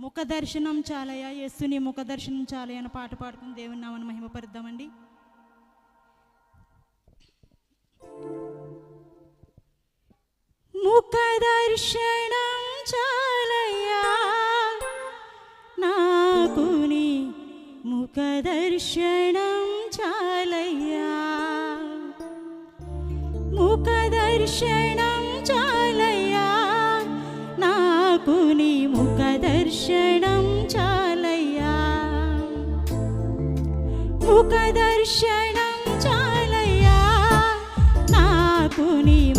ముఖ దర్శనం చాలయ్యా యస్సుని ముఖ దర్శనం చాలయ్య అని పాట పాడుకుని దేవుని నామని మహిమపరుద్దామండి. ముఖ దర్శనం చాలయ్యా నాకుని ముఖ దర్శనం చాలయ్యా. ముఖ దర్శనం ముఖ దర్శనం చాలయ్యా. నాకు నీ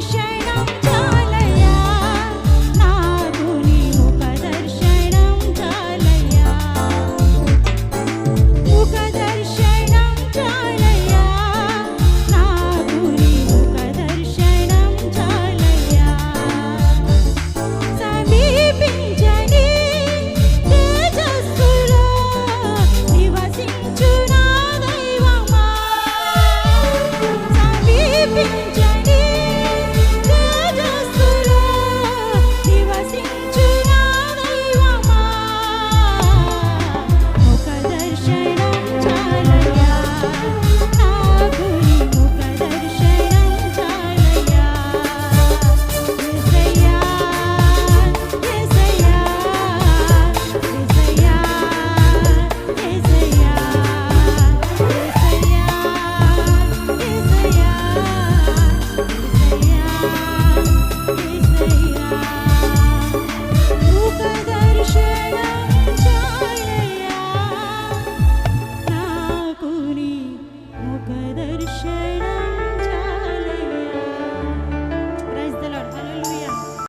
share.